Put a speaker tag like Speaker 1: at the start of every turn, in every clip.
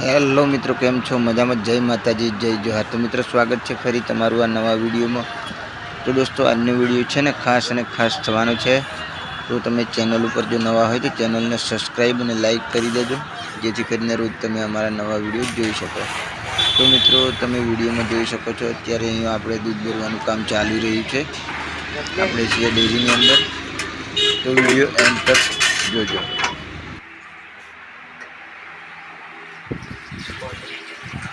Speaker 1: Hello મિત્રો, કેમ છો? મજામાં? જય માતાજી, જય જોહાર. તો મિત્રો, સ્વાગત છે ફરી તમારું આ નવા વિડીયોમાં. તો દોસ્તો, આજનો વીડિયો છે ને ખાસ અને ખાસ થવાનો છે. તો તમે ચેનલ ઉપર જો નવા હોય તો ચેનલને સબસ્ક્રાઈબ અને લાઇક કરી દેજો, જેથી કરીને રોજ તમે અમારા નવા વીડિયો જોઈ શકો. તો મિત્રો, તમે વિડીયોમાં જોઈ શકો છો, અત્યારે અહીંયા આપણે દૂધ ભરવાનું કામ ચાલી રહ્યું છે. આપણે છીએ ડેરીની અંદર. તો વીડિયો એન્ડ તક જોજો.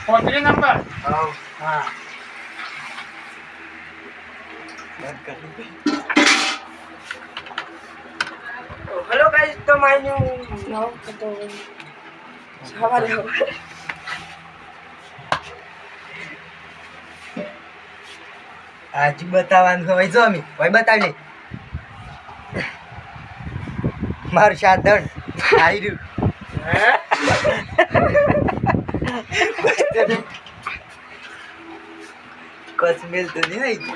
Speaker 2: પોત્રી નંબર હા
Speaker 3: હેલો ગાઈસ તો નામ તો સવારે સવારે
Speaker 4: આજ બતાવવાનું હોય જો અમે હોય બતાવી મારું સાધન આવી રહ્યું કચ્છ મેલ તો નહીં આવી.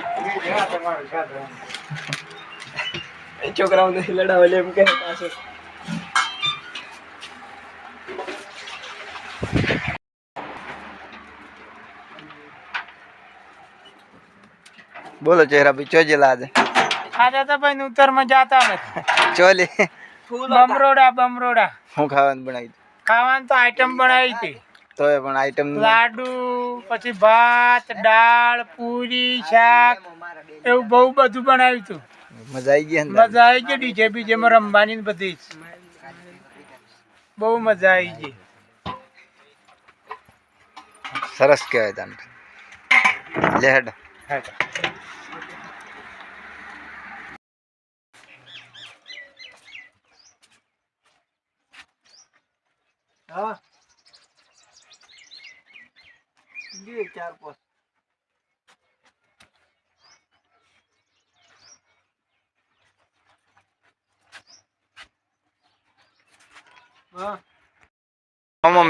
Speaker 3: છોકરાઓને લડાવે એમ કે પાછો.
Speaker 1: બોલો ચહેરા ભાઈ ચોજે આજે?
Speaker 2: આજે તો ભાઈ ઉત્તરમાં જાતા ને
Speaker 1: ચોલી.
Speaker 2: બમરોડા બમરોડા.
Speaker 1: હું ખાવાનું બનાવી
Speaker 2: ખાવાનું તો આઈટમ બનાવી હતી.
Speaker 1: તોય પણ આઈટમ
Speaker 2: લાડુ પછી ભાત દાળ પૂરી શાક એવું બહુ બધું બનાવ્યું હતું
Speaker 1: મજા આવી ગઈ
Speaker 2: મજા આવી ગઈ ડીજે બીજે માં રમવાની બધી બહુ મજા આવી ગઈ.
Speaker 1: સરસ કહેવાય તમે લેડ
Speaker 4: હા. ગયું ચાર પાંચ.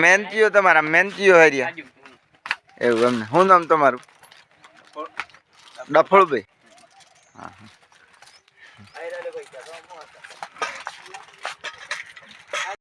Speaker 1: મેનતીઓ તમારા? મેનતીઓ હરિયા? એવું એમને. શું નામ તમારું? ડફળભાઈ. હા.